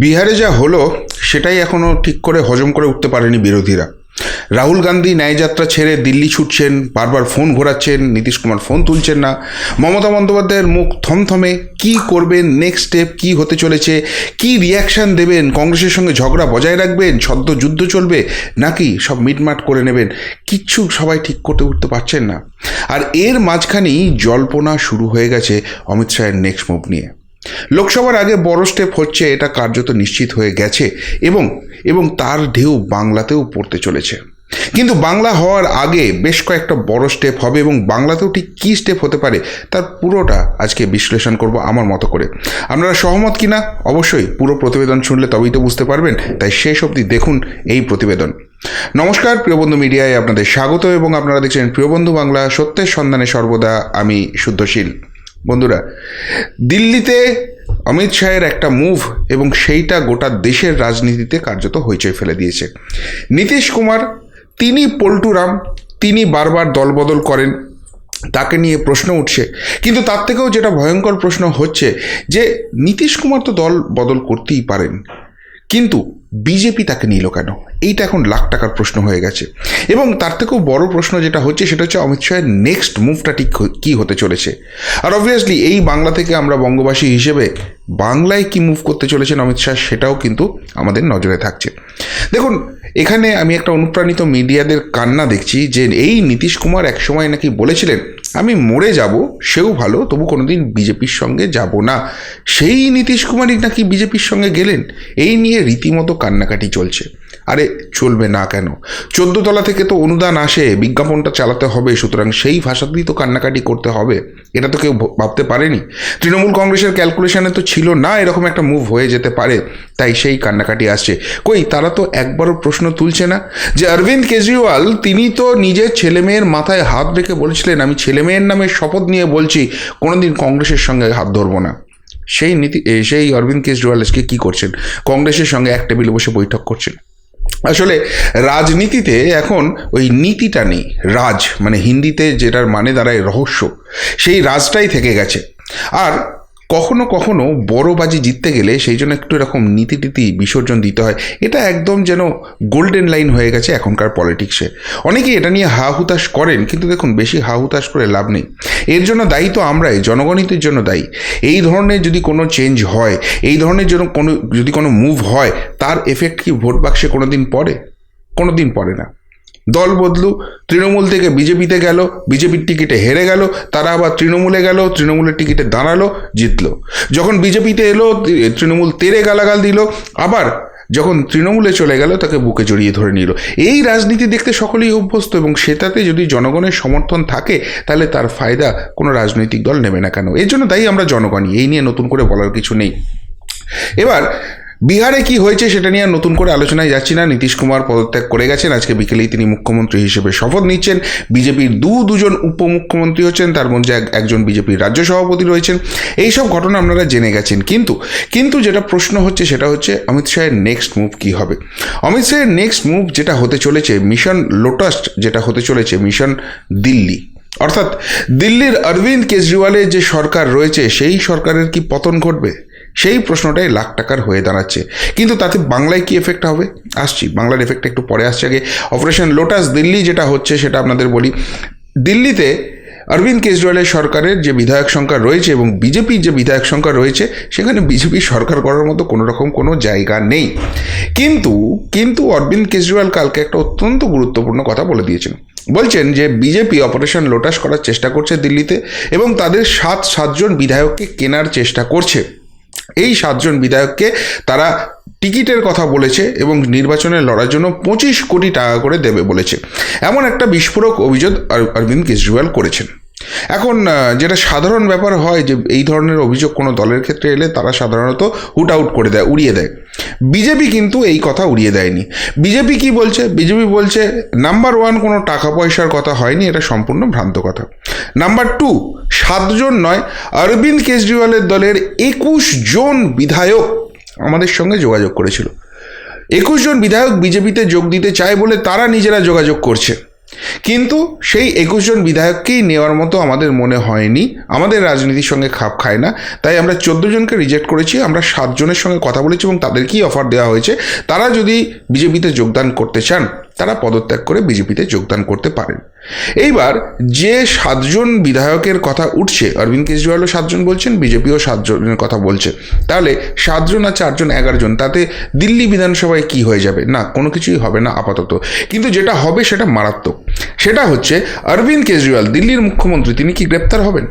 বিহারে যা হলো, সেটাই এখনও ঠিক করে হজম করে উঠতে পারেনি বিরোধীরা। রাহুল গান্ধী ন্যায়যাত্রা ছেড়ে দিল্লি ছুটছেন, বারবার ফোন ঘোরাচ্ছেন, নীতিশ কুমার ফোন তুলছেন না। মমতা বন্দ্যোপাধ্যায়ের মুখ থমথমে, কি করবেন নেক্সট স্টেপ কি হতে চলেছে, কি রিয়াকশন দেবেন, কংগ্রেসের সঙ্গে ঝগড়া বজায় রাখবেন, ছদ্ম যুদ্ধ চলবে, নাকি সব মিটমাট করে নেবেন? কিচ্ছু সবাই ঠিক করতে উঠতে পারছেন না। আর এর মাঝখানেই জল্পনা শুরু হয়ে গেছে অমিত শাহের নেক্সট মুভ নিয়ে। লোকসভার আগে বড় স্টেপ হচ্ছে এটা কার্যত নিশ্চিত হয়ে গেছে এবং এবং তার ঢেউ বাংলাতেও পড়তে চলেছে। কিন্তু বাংলা হওয়ার আগে বেশ কয়েকটা বড় স্টেপ হবে এবং বাংলাতেও ঠিক কী স্টেপ হতে পারে তার পুরোটা আজকে বিশ্লেষণ করব আমার মতো করে। আপনারা সহমত কিনা? অবশ্যই পুরো প্রতিবেদন শুনলে তবেই তো বুঝতে পারবেন। তাই শেষ অবধি দেখুন এই প্রতিবেদন। নমস্কার প্রিয়বন্ধু মিডিয়ায় আপনাদের স্বাগত এবং আপনারা দেখছেন প্রিয়বন্ধু বাংলা, সত্যের সন্ধানে সর্বদা আমি শুদ্ধশীল। বন্ধুরা, দিল্লিতে অমিত শাহের একটা মুভ এবং সেইটা গোটা দেশের রাজনীতিতে কার্যত হইচই ফেলে দিয়েছে। নীতিশ কুমার, তিনি পল্টুরাম, তিনি বারবার দলবদল করেন, তাকে নিয়ে প্রশ্ন উঠছে। কিন্তু তার থেকেও যেটা ভয়ঙ্কর প্রশ্ন হচ্ছে যে, নীতিশ কুমার তো দল বদল করতেই পারেন। কিন্তু বিজেপি তাকে নিল কেন? এইটা এখন লাখ টাকার প্রশ্ন হয়ে গেছে। এবং তার থেকেও বড় প্রশ্ন যেটা হচ্ছে, সেটা হচ্ছে অমিত শাহের নেক্সট মুভটা ঠিক কী হতে চলেছে? আর অবভিয়াসলি এই বাংলা থেকে আমরা বঙ্গবাসী হিসেবে বাংলায় কি মুভ করতে চলেছেন অমিত শাহ সেটাও কিন্তু আমাদের নজরে থাকছে। দেখুন, এখানে আমি একটা অনুপ্রাণিত মিডিয়াদের কান্না দেখছি যে এই নীতিশ কুমার একসময় নাকি বলেছিলেন, আমি মরে যাব, সেও ভালো, তবু কোনোদিন বিজেপির সঙ্গে যাব না। সেই নীতিশ কুমারই নাকি বিজেপির সঙ্গে গেলেন, এই নিয়ে রীতিমতো কান্নাকাটি চলছে। আরে, চলবে না কেন? চোদ্দ তলা থেকে তো অনুদান আসে, বিজ্ঞাপনটা চালাতে হবে, সুতরাং সেই ভাষাতেই তো কান্নাকাটি করতে হবে। এটা তো কেউ ভাবতে পারেনি। তৃণমূল কংগ্রেসের ক্যালকুলেশনে তো ছিল না এরকম একটা মুভ হয়ে যেতে পারে, তাই সেই কান্নাকাটি আসছে। কই, তারা তো একবারও প্রশ্ন তুলছে না? যে অরবিন্দ কেজরিওয়াল, তিনি তো নিজের ছেলেমেয়ের মাথায় হাত রেখে বলেছিলেন, আমি ছেলেমেয়ের নামে শপথ নিয়ে বলছি, কোনোদিন কংগ্রেসের সঙ্গে হাত ধরবো না। সেই নীতি সেই অরবিন্দ কেজরিওয়াল আজকে কী করছেন? কংগ্রেসের সঙ্গে এক টেবিলে বসে বৈঠক করছেন। আসলে রাজনীতিতে এখন ওই নীতিটা নেই, রাজ মানে হিন্দিতে যেটার মানে দাঁড়ায় রহস্য, সেই রাজটাই থেকে গেছে। আর কখনো কখনো বড় বাজি জিততে গেলে সেই জন্য একটু এরকম নীতি বিসর্জন দিতে হয়। এটা একদম যেন গোল্ডেন লাইন হয়ে গেছে এখনকার পলিটিক্সে। অনেকেই এটা নিয়ে হা হুতাশ করেন, কিন্তু দেখুন, বেশি হা হুতাশ করে লাভ নেই। এর জন্য দায়ী তো আমরাই, জনগণিতের জন্য দায়ী। এই ধরনের যদি কোনো চেঞ্জ হয়, এই ধরনের জন্য কোনো, যদি কোনো মুভ হয়, তার এফেক্ট কি ভোট বাক্সে কোনো দিন পড়ে? কোনো দিন পড়ে না। দল বদলু, তৃণমূল থেকে বিজেপিতে গেল, বিজেপির টিকিটে হেরে গেল, তারা আবার তৃণমূলে গেল, তৃণমূলের টিকিটে দাঁড়াল, জিতলো। যখন বিজেপিতে এলো তৃণমূল তেরে গালাগাল দিল, আবার যখন তৃণমূলে চলে গেল, তাকে বুকে জড়িয়ে ধরে নিল। এই রাজনীতি দেখতে সকলেই অভ্যস্ত, এবং সেটাতে যদি জনগণের সমর্থন থাকে, তাহলে তার ফায়দা কোনো রাজনৈতিক দল নেবে না কেন? এর জন্য তাই আমরা জনগণই, এই নিয়ে নতুন করে বলার কিছু নেই। এবার বিহারে কি হয়েছে সেটা নিয়ে নতুন করে আলোচনায় যাচ্ছি না। নীতিশ কুমার পদত্যাগ করে গেছেন। আজকে বিকেলেই তিনি মুখ্যমন্ত্রী হিসেবে শপথ নিচ্ছেন। বিজেপির দু দুজন উপমুখ্যমন্ত্রী হচ্ছেন। তার মধ্যে একজন বিজেপির রাজ্য সভাপতি রয়েছেন। এই সব ঘটনা আপনারা জেনে গেছেন। কিন্তু কিন্তু যেটা প্রশ্ন হচ্ছে সেটা হচ্ছে অমিত শাহের নেক্সট মুভ কি হবে? অমিত শাহের নেক্সট মুভ যেটা হতে চলেছে মিশন লোটাস যেটা হতে চলেছে মিশন দিল্লি। অর্থাৎ দিল্লির অরবিন্দ কেজরিওয়ালের যে সরকার রয়েছে, সেই সরকারের কি পতন ঘটবে? সেই প্রশ্নটাই লাখ টাকার হয়ে দাঁড়াচ্ছে। কিন্তু তাতে বাংলায় কি এফেক্ট হবে? আসছি, বাংলার এফেক্টটা একটু পরে আসছে আগে। অপারেশন লোটাস দিল্লি যেটা হচ্ছে সেটা আপনাদের বলি। দিল্লিতে অরবিন্দ কেজরিওয়ালের সরকারের যে বিধায়ক সংখ্যা রয়েছে এবং বিজেপির যে বিধায়ক সংখ্যা রয়েছে, সেখানে বিজেপি সরকার করার মতো কোনো রকম কোনো জায়গা নেই। কিন্তু কিন্তু অরবিন্দ কেজরিওয়াল কালকে একটা অত্যন্ত গুরুত্বপূর্ণ কথা বলে দিয়েছেন। বলছেন যে বিজেপি অপারেশন লোটাস করার চেষ্টা করছে দিল্লিতে এবং তাদের সাত, সাতজন বিধায়ককে কেনার চেষ্টা করছে। এই সাতজন বিধায়ককে তারা টিকিটের কথা বলেছে এবং নির্বাচনে লড়ার জন্য পঁচিশ কোটি টাকা করে দেবে বলেছে। এমন একটা বিস্ফোরক অভিযোগ অরবিন্দ কেজরিওয়াল করেছেন। এখন যেটা সাধারণ ব্যাপার হয় যে এই ধরনের অভিযোগ কোনো দলের ক্ষেত্রে এলে তারা সাধারণত হুট আউট করে দেয়, উড়িয়ে দেয়। বিজেপি কিন্তু এই কথা উড়িয়ে দেয়নি। বিজেপি কি বলছে? বিজেপি বলছে নাম্বার ওয়ান কোনো টাকা পয়সার কথা হয়নি, এটা সম্পূর্ণ ভ্রান্ত কথা। নাম্বার টু সাতজন নয়, অরবিন্দ কেজরিওয়ালের দলের একুশ জন বিধায়ক আমাদের সঙ্গে যোগাযোগ করেছিল। একুশ জন বিধায়ক বিজেপিতে যোগ দিতে চায় বলে তারা নিজেরা যোগাযোগ করছে। কিন্তু সেই একুশ জন বিধায়ককেই নেওয়ার মতো আমাদের মনে হয়নি। আমাদের রাজনীতির সঙ্গে খাপ খায় না। তাই আমরা চোদ্দ জনকে রিজেক্ট করেছি, আমরা সাতজনের সঙ্গে কথা বলেছি এবং তাদেরকেই অফার দেওয়া হয়েছে। তারা যদি বিজেপিতে যোগদান করতে চান তারা পদত্যাগ করে বিজেপিতে যোগদান করতে পারেন। এইবার যে সাতজন বিধায়কের কথা উঠছে, অরবিন্দ কেজরিওয়ালও সাতজন বলছেন, বিজেপিও সাতজনের কথা বলছে। তাহলে সাতজন আর চারজন এগারো জন, তাতে দিল্লি বিধানসভায় কি হয়ে যাবে? না, কোনো কিছুই হবে না আপাতত। কিন্তু যেটা হবে সেটা মারাত্মক। সেটা হচ্ছে অরবিন্দ কেজরিওয়াল, দিল্লির মুখ্যমন্ত্রী, তিনি কি গ্রেপ্তার হবেন?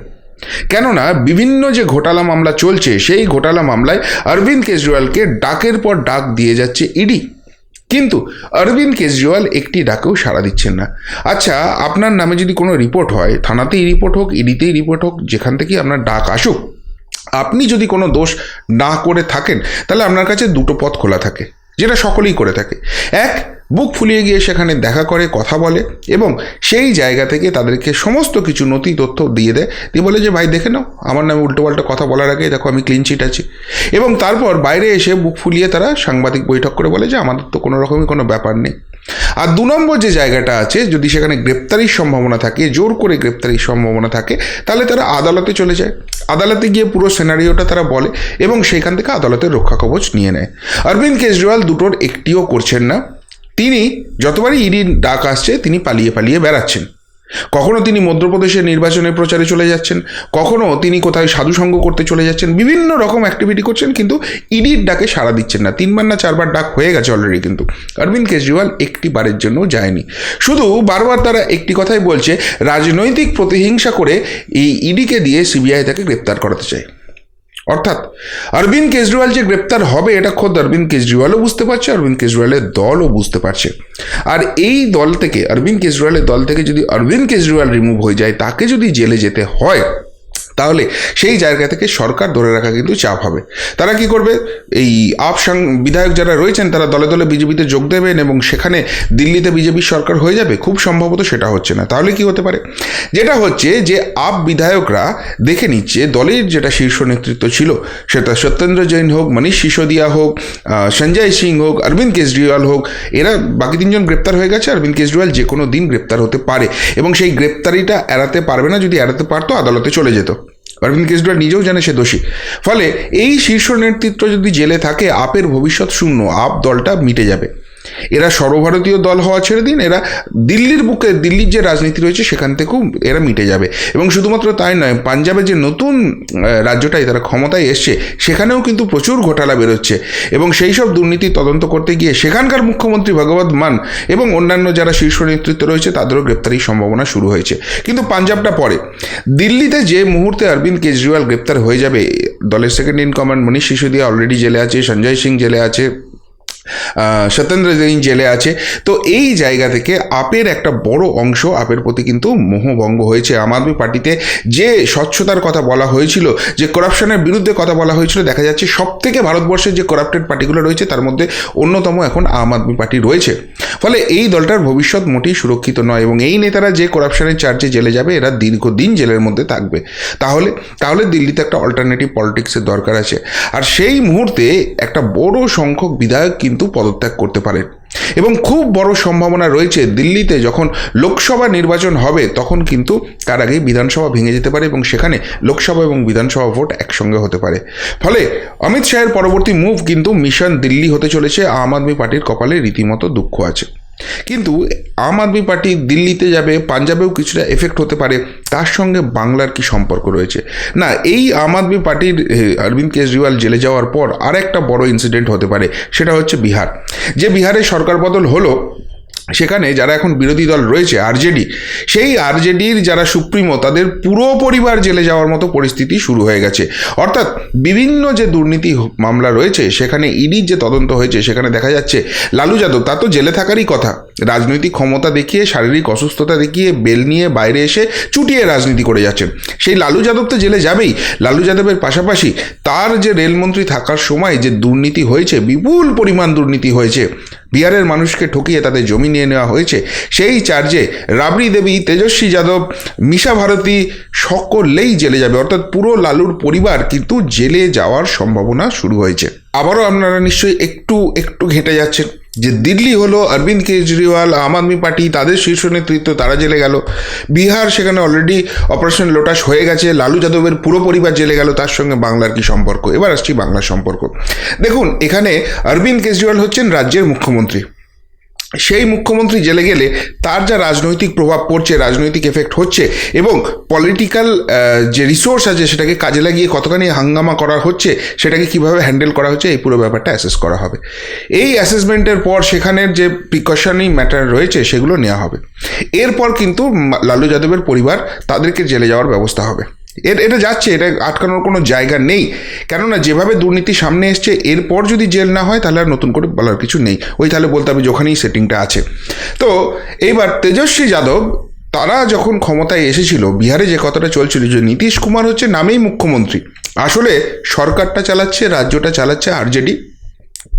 কেননা বিভিন্ন যে ঘোটালা মামলা চলছে, সেই ঘোটালা মামলায় অরবিন্দ কেজরিওয়ালকে ডাকের পর ডাক দিয়ে যাচ্ছে ইডি। কিন্তু অরবিন্দ কেজরিওয়াল একটি ডাকেও সাড়া দিচ্ছেন না। আচ্ছা আপনার নামে যদি কোনো রিপোর্ট হয়, থানাতেই রিপোর্ট হোক, ইডিতেই রিপোর্ট হোক, যেখান থেকেই আপনার ডাক আসুক, আপনি যদি কোনো দোষ না করে থাকেন, তাহলে আপনার কাছে দুটো পথ খোলা থাকে, যেটা সকলেই করে থাকে। এক বুক ফুলিয়ে গিয়ে সেখানে দেখা করে, কথা বলে এবং সেই জায়গা থেকে তাদেরকে সমস্ত কিছু নথি তথ্য দিয়ে দেয়। দিয়ে বলে যে, ভাই, দেখে নাও, আমার নামে উল্টো উল্টোপাল্টা কথা বলার আগে দেখো, আমি ক্লিন চিট আছি। এবং তারপর বাইরে এসে বুক ফুলিয়ে তারা সাংবাদিক বৈঠক করে বলে যে, আমাদের তো কোনো রকমই কোনো ব্যাপার নেই। আর দু নম্বর যে জায়গাটা আছে, যদি সেখানে গ্রেপ্তারির সম্ভাবনা থাকে, জোর করে গ্রেপ্তারির সম্ভাবনা থাকে, তাহলে তারা আদালতে চলে যায়। আদালতে গিয়ে পুরো সিনারিওটা তারা বলে এবং সেখান থেকে আদালতের রক্ষা কবচ নিয়ে নেয়। অরবিন্দ কেজরিওয়াল দুটোর একটিও করছেন না। তিনি যতবারই ইডির ডাক আসছে, তিনি পালিয়ে পালিয়ে বেড়াচ্ছেন। কখনো তিনি মধ্যপ্রদেশের নির্বাচনের প্রচারে চলে যাচ্ছেন, কখনো তিনি কোথায় সাধুসঙ্গ করতে চলে যাচ্ছেন, বিভিন্ন রকম অ্যাক্টিভিটি করছেন, কিন্তু ইডির ডাকে সাড়া দিচ্ছেন না। তিনবার না চারবার ডাক হয়ে গেছে অলরেডি কিন্তু। অরবিন্দ কেজরিওয়াল একটি বারের জন্য যায়নি। শুধু বারবার তারা একটি কথাই বলছে, রাজনৈতিক প্রতিহিংসা করে এই ইডিকে দিয়ে সিবিআই তাকে গ্রেপ্তার করাতে চায়। অর্থাৎ অরবিন্দ কেজরিওয়াল যে গ্রেপ্তার হবে, এটা খোদ অরবিন্দ কেজরিওয়ালও বুঝতে পারছে, অরবিন্দ কেজরিওয়ালের দলও বুঝতে পারছে। আর এই দল থেকে, অরবিন্দ কেজরিওয়ালের দল থেকে যদি অরবিন্দ কেজরিওয়াল রিমুভ হয়ে যায়, তাকে যদি জেলে যেতে হয় তাহলে সেই জায়গা থেকে সরকার ধরে রাখা কিন্তু চাপ হবে। তারা কি করবে? এই আপ বিধায়ক যারা রয়েছেন, তারা দলে দলে বিজেপিতে যোগ দেবেন এবং সেখানে দিল্লিতে বিজেপির সরকার হয়ে যাবে, খুব সম্ভবত সেটা হচ্ছে না। তাহলে কি হতে পারে? যেটা হচ্ছে যে আপ বিধায়করা দেখে নিচ্ছে, দলের যেটা শীর্ষ নেতৃত্ব ছিল, সেটা সত্যেন্দ্র জৈন হোক, মনীষ সিসোদিয়া হোক সঞ্জয় সিং হোক, অরবিন্দ কেজরিওয়াল হোক, এরা বাকি তিনজন গ্রেপ্তার হয়ে গেছে, অরবিন্দ কেজরিওয়াল যে কোনো দিন গ্রেপ্তার হতে পারে এবং সেই গ্রেপ্তারিটা এড়াতে পারবে না, যদি এড়াতে পারতো আদালতে চলে যেত। অরবিন্দ কেজরিওয়াল নিজেও জানে সে দোষী। ফলে এই শীর্ষ নেতৃত্ব যদি জেলে থাকে, আপের ভবিষ্যৎ শূন্য, আপ দলটা মিটে যাবে। এরা সর্বভারতীয় দল হওয়া ছেড়ে দিন এরা দিল্লির বুকে দিল্লির যে রাজনীতি রয়েছে সেখান থেকেও এরা মিটে যাবে। এবং শুধুমাত্র তাই নয় পাঞ্জাবে যে নতুন আহ, রাজ্যটায় তারা ক্ষমতায় এসছে সেখানেও কিন্তু প্রচুর ঘোটালা বেরোচ্ছে। এবং সেই সব দুর্নীতি তদন্ত করতে গিয়ে সেখানকার মুখ্যমন্ত্রী ভগবত মান এবং অন্যান্য যারা শীর্ষ নেতৃত্ব রয়েছে তাদেরও গ্রেপ্তারির সম্ভাবনা শুরু হয়েছে। কিন্তু পাঞ্জাবটা পরে। দিল্লিতে যে মুহূর্তে অরবিন্দ কেজরিওয়াল গ্রেপ্তার হয়ে যাবে দলের second in command Manish Sisodia already জেলে আছে সঞ্জয় সিং জেলে আছে সত্যেন্দ্র জৈন জেলে আছে। তো এই জায়গা থেকে আপের একটা বড় অংশ আপের প্রতি কিন্তু মোহভঙ্গ হয়েছে। আম আদমি পার্টিতে যে স্বচ্ছতার কথা বলা হয়েছিল, যে করাপশনের বিরুদ্ধে কথা বলা হয়েছিল, দেখা যাচ্ছে সব থেকে ভারতবর্ষের যে করাপ্টেড পার্টিগুলো রয়েছে, তার মধ্যে অন্যতম এখন আম আদমি পার্টি রয়েছে। ফলে এই দলটার ভবিষ্যৎ মোটেই সুরক্ষিত নয় এবং এই নেতারা যে করাপশনের চার্জে জেলে যাবে, এরা দীর্ঘদিন জেলের মধ্যে থাকবে। তাহলে তাহলে দিল্লিতে একটা অল্টারনেটিভ পলিটিক্সের দরকার আছে। আর সেই মুহূর্তে একটা বড় সংখ্যক বিধায়ক কিন্তু পদত্যাগ করতে পারে। এবং খুব বড় সম্ভাবনা রয়েছে, দিল্লিতে যখন লোকসভা নির্বাচন হবে, তখন কিন্তু তার আগে বিধানসভা ভেঙে যেতে পারে এবং সেখানে লোকসভা এবং বিধানসভা ভোট একসঙ্গে হতে পারে। ফলে অমিত শাহের পরবর্তী মুভ কিন্তু মিশন দিল্লি হতে চলেছে, আম আদমি পার্টির কপালে রীতিমতো দুঃখ আছে। কিন্তু আম আদমি পার্টি দিল্লিতে যাবে, পাঞ্জাবেও কিছুটা এফেক্ট হতে পারে, তার সঙ্গে বাংলার কি সম্পর্ক রয়েছে? না, এই আম আদমি পার্টির অরবিন্দ কেজরিওয়াল জেলে যাওয়ার পর আর একটা বড় ইনসিডেন্ট হতে পারে, সেটা হচ্ছে বিহার। যে বিহারে সরকার বদল হলো সেখানে যারা এখন বিরোধী দল রয়েছে, আরজেডি, সেই আরজেডির যারা সুপ্রিমো, তাদের পুরো পরিবার জেলে যাওয়ার মতো পরিস্থিতি শুরু হয়ে গেছে। অর্থাৎ বিভিন্ন যে দুর্নীতি মামলা রয়েছে, সেখানে ইডির যে তদন্ত হয়েছে, সেখানে দেখা যাচ্ছে, লালু যাদব, তা তো জেলে থাকারই কথা। রাজনৈতিক ক্ষমতা দেখিয়ে, শারীরিক অসুস্থতা দেখিয়ে, বেল নিয়ে বাইরে এসে চুটিয়ে রাজনীতি করে যাচ্ছেন। সেই লালু যাদব তো জেলে যাবেই। লালু যাদবের পাশাপাশি তার যে রেলমন্ত্রী থাকার সময় যে দুর্নীতি হয়েছে, বিপুল পরিমাণ দুর্নীতি হয়েছে বিহারের মানুষকে ঠকিয়ে তাদের জমি নিয়ে নেওয়া হয়েছে। সেই চার্জে রাবড়ি দেবী, তেজস্বী যাদব, মিশা ভারতী সকলেই জেলে যাবে। অর্থাৎ পুরো লালুর পরিবার কিন্তু জেলে যাওয়ার সম্ভাবনা শুরু হয়েছে। আবারও আপনারা নিশ্চয়ই একটু একটু ঘেঁটে যাচ্ছেন। যে দিল্লি হলো, অরবিন্দ কেজরিওয়াল, আম আদমি পার্টি, তাদের শীর্ষ নেতৃত্ব, তারা জেলে গেল। বিহার সেখানে অলরেডি অপারেশন লোটাস হয়ে গেছে, লালু যাদবের পুরো পরিবার জেলে গেল, তার সঙ্গে বাংলার কি সম্পর্ক? এবার আসছি বাংলার সম্পর্ক। দেখুন, এখানে অরবিন্দ কেজরিওয়াল হচ্ছেন রাজ্যের মুখ্যমন্ত্রী। সেই মুখ্যমন্ত্রী জেলে গেলে তার যা রাজনৈতিক প্রভাব পড়ছে, রাজনৈতিক এফেক্ট হচ্ছে এবং পলিটিক্যাল যে রিসোর্স আছে সেটাকে কাজে লাগিয়ে কতখানি হাঙ্গামা করা হচ্ছে, সেটাকে কীভাবে হ্যান্ডেল করা হচ্ছে, এই পুরো ব্যাপারটা অ্যাসেস করা হবে। এই অ্যাসেসমেন্টের পর সেখানের যে প্রিকশনারি ম্যাটার রয়েছে সেগুলো নেওয়া হবে। এরপর কিন্তু লালু যাদবের পরিবার তাদেরকে জেলে যাওয়ার ব্যবস্থা হবে। এটা যাচ্ছে, এটা আটকানোর কোনো জায়গা নেই। কেননা যেভাবে দুর্নীতি সামনে এসছে, এরপর যদি জেল না হয়, তাহলে আর নতুন করে বলার কিছু নেই। ওই তাহলে বলতে হবে যে ওখানেই সেটিংটা আছে। তো, এইবার তেজস্বী যাদব, তারা যখন ক্ষমতায় এসেছিল, বিহারে যে কথাটা চলছিল যে নীতিশ কুমার হচ্ছে নামেই মুখ্যমন্ত্রী। আসলে সরকারটা চালাচ্ছে, রাজ্যটা চালাচ্ছে আরজেডি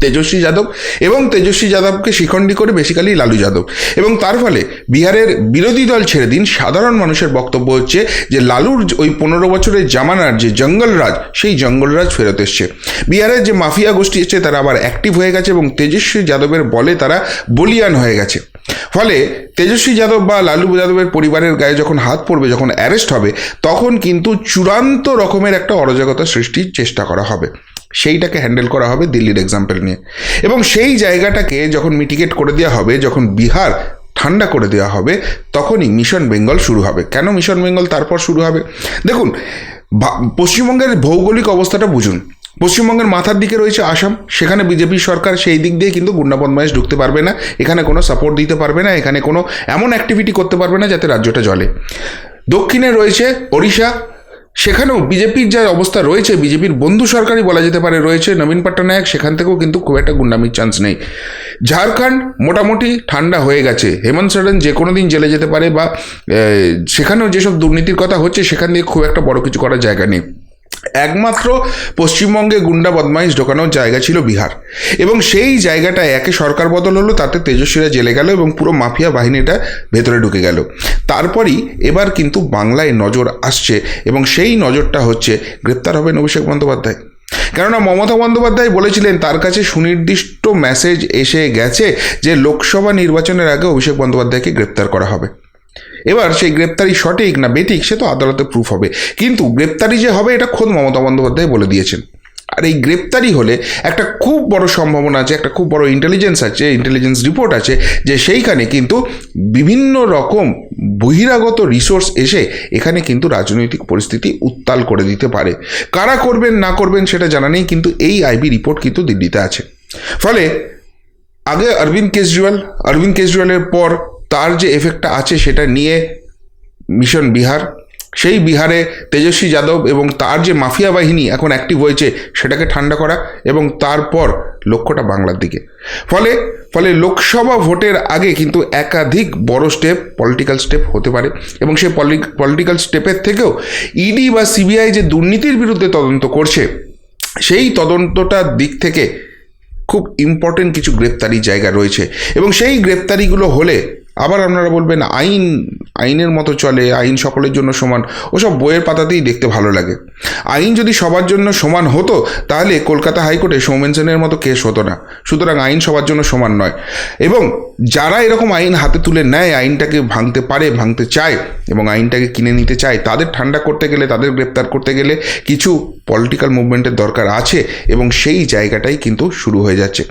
তেজস্বী যাদব এবং তেজস্বী যাদবকে শিখণ্ডী করে বেসিক্যালি লালু যাদব। এবং তার ফলে বিহারের বিরোধী দল ছেড়ে দিন সাধারণ মানুষের বক্তব্য হচ্ছে যে লালুর ওই পনেরো বছরের জামানার যে জঙ্গলরাজ, সেই জঙ্গলরাজ ফেরত এসছে। বিহারের যে মাফিয়া গোষ্ঠী এসছে, তারা আবার অ্যাক্টিভ হয়ে গেছে এবং তেজস্বী যাদবের বলে তারা বলিয়ান হয়ে গেছে। ফলে তেজস্বী যাদব বা লালু যাদবের পরিবারের গায়ে যখন হাত পড়বে, যখন অ্যারেস্ট হবে, তখন কিন্তু চূড়ান্ত রকমের একটা অরাজকতা সৃষ্টির চেষ্টা করা হবে। সেইটাকে হ্যান্ডেল করা হবে দিল্লির এক্সাম্পল নিয়ে। এবং সেই জায়গাটাকে যখন মিটিগেট করে দেওয়া হবে, যখন বিহার ঠান্ডা করে দেওয়া হবে, তখনই মিশন বেঙ্গল শুরু হবে। কেন মিশন বেঙ্গল তারপর শুরু হবে? দেখুন পশ্চিমবঙ্গের ভৌগোলিক অবস্থাটা বুঝুন। পশ্চিমবঙ্গের মাথার দিকে রয়েছে আসাম। সেখানে বিজেপি সরকার সেই দিক দিয়ে কিন্তু গুন্ডা বদমাইশ ঢুকতে পারবে না। এখানে কোনো সাপোর্ট দিতে পারবে না। এখানে কোনো এমন অ্যাক্টিভিটি করতে পারবে না যাতে রাজ্যটা জ্বলে। দক্ষিণে রয়েছে ওড়িশা। সেখানেও বিজেপির যা অবস্থা রয়েছে, বিজেপির বন্ধু সরকারই বলা যেতে পারে রয়েছে নবীন পট্টনায়ক, সেখান থেকেও কিন্তু খুব একটা গুন্ডামির চান্স নেই। ঝাড়খণ্ড মোটামুটি ঠান্ডা হয়ে গেছে। হেমন্ত সোরেন যে কোনো দিন জেলে যেতে পারে বা সেখানেও যেসব দুর্নীতির কথা হচ্ছে, সেখান দিয়ে খুব একটা বড় কিছু করার জায়গা নেই। একমাত্র পশ্চিমবঙ্গে গুন্ডা বদমাইশ ঢোকানোর জায়গা ছিল বিহার। এবং সেই জায়গাটায় একে সরকার বদল হলো, তাতে তেজস্বীরা জেলে গেল এবং পুরো মাফিয়া বাহিনীটা ভেতরে ঢুকে গেল। তারপরই এবার কিন্তু বাংলায় নজর আসছে এবং সেই নজরটা হচ্ছে, গ্রেপ্তার হবেন অভিষেক বন্দ্যোপাধ্যায়। কেননা মমতা বন্দ্যোপাধ্যায় বলেছিলেন, তার কাছে সুনির্দিষ্ট মেসেজ এসে গেছে যে লোকসভা নির্বাচনের আগে অভিষেক বন্দ্যোপাধ্যায়কে গ্রেপ্তার করা হবে। এবার সেই গ্রেপ্তারি সঠিক না বেঠিক সে তো আদালতে প্রুফ হবে। কিন্তু গ্রেপ্তারি যে হবে এটা খোদ মমতা বন্দ্যোপাধ্যায় বলে দিয়েছেন। আর এই গ্রেপ্তারি হলে একটা খুব বড় সম্ভাবনা আছে, একটা খুব বড় ইন্টেলিজেন্স আছে ইন্টেলিজেন্স রিপোর্ট আছে যে সেইখানে কিন্তু বিভিন্ন রকম বহিরাগত রিসোর্স এসে এখানে কিন্তু রাজনৈতিক পরিস্থিতি উত্তাল করে দিতে পারে। কারা করবেন, না করবেন সেটা জানা নেই, কিন্তু এই আইবি রিপোর্ট কিন্তু দিল্লিতে আছে। ফলে আগে অরবিন্দ কেজরিওয়াল, অরবিন্দ কেজরিওয়ালের পর তার যে এফেক্টটা আছে সেটা নিয়ে মিশন বিহার। সেই বিহারে তেজস্বী যাদব এবং তার যে মাফিয়া বাহিনী এখন অ্যাক্টিভ হয়েছে সেটাকে ঠান্ডা করা এবং তারপর লক্ষ্যটা বাংলার দিকে। ফলে ফলে লোকসভা ভোটের আগে কিন্তু একাধিক বড় স্টেপ পলিটিক্যাল স্টেপ হতে পারে এবং সেই পলিটিক্যাল স্টেপের থেকেও ইডি বা সিবিআই যে দুর্নীতির বিরুদ্ধে তদন্ত করছে, সেই তদন্তটার দিক থেকে খুব ইম্পর্টেন্ট কিছু গ্রেপ্তারি জায়গা রয়েছে এবং সেই গ্রেপ্তারিগুলো হলে আবার আপনারা বলবেন, আইন, আইনের মতো চলে, আইন সকলের জন্য সমান। ওসব বইয়ের পাতাতেই দেখতে ভালো লাগে। আইন যদি সবার জন্য সমান হতো, তাহলে কলকাতা হাইকোর্টে সৌমেন সেনের মতো কেস হতো না। সুতরাং আইন সবার জন্য সমান নয়। এবং যারা এরকম আইন হাতে তুলে নেয়, আইনটাকে ভাঙতে পারে, ভাঙতে চায়, এবং আইনটাকে কিনে নিতে চায়, তাদের ঠান্ডা করতে গেলে, তাদের গ্রেপ্তার করতে গেলে কিছু পলিটিক্যাল মুভমেন্টের দরকার আছে, এবং সেই জায়গাটাই কিন্তু শুরু হয়ে যাচ্ছে।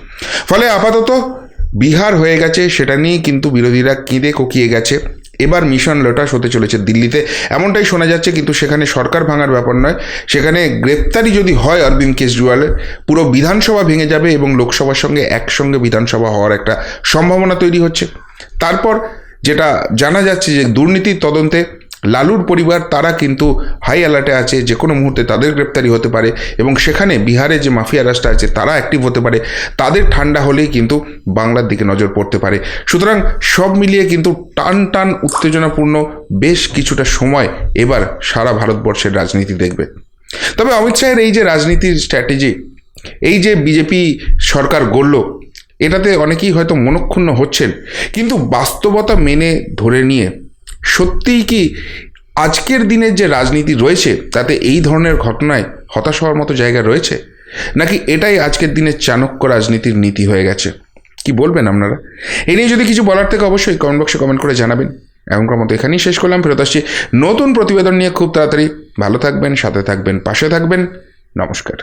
ফলে আপাতত বিহার হয়ে গেছে, সেটা নিয়ে কিন্তু বিরোধীরা কেঁদে কোকিয়ে গেছে। এবার মিশন লোটাস হতে চলেছে দিল্লিতে। এমনটাই শোনা যাচ্ছে, কিন্তু সেখানে সরকার ভাঙার ব্যাপার নয়। সেখানে গ্রেপ্তারি যদি হয় অরবিন্দ কেজরিওয়ালের পুরো বিধানসভা ভেঙে যাবে এবং লোকসভার সঙ্গে একসঙ্গে বিধানসভা হওয়ার একটা সম্ভাবনা তৈরি হচ্ছে। তারপর যেটা জানা যাচ্ছে যে দুর্নীতির তদন্তে লালুর পরিবার, তারা কিন্তু হাই অ্যালার্টে আছে, যে কোনো মুহূর্তে তাদের গ্রেপ্তারি হতে পারে এবং সেখানে বিহারে যে মাফিয়া রাস্তা আছে, তারা অ্যাক্টিভ হতে পারে। তাদের ঠান্ডা হলেই কিন্তু বাংলার দিকে নজর পড়তে পারে। সুতরাং সব মিলিয়ে কিন্তু টান টান উত্তেজনাপূর্ণ বেশ কিছুটা সময় এবার সারা ভারতবর্ষের রাজনীতি দেখবে। তবে অমিত শাহের এই যে রাজনীতির স্ট্র্যাটেজি এই যে বিজেপি সরকার গড়ল, এটাতে অনেকেই হয়তো মনক্ষুণ্ণ হচ্ছেন। কিন্তু বাস্তবতা মেনে ধরে নিয়ে সত্যিই কি আজকের দিনের যে রাজনীতি রয়েছে, তাতে এই ধরনের ঘটনায় হতাশ হওয়ার মতো জায়গা রয়েছে? নাকি এটাই আজকের দিনের চাণক্য রাজনীতির নীতি হয়ে গেছে? কি বলবেন আপনারা? এ নিয়ে যদি কিছু বলার থেকে অবশ্যই কমেন্ট বক্সে কমেন্ট করে জানাবেন। এখনকার মতো এখানেই শেষ করলাম, ফেরত আসছি নতুন প্রতিবেদন নিয়ে খুব তাড়াতাড়ি। ভালো থাকবেন, সাথে থাকবেন, পাশে থাকবেন। নমস্কার।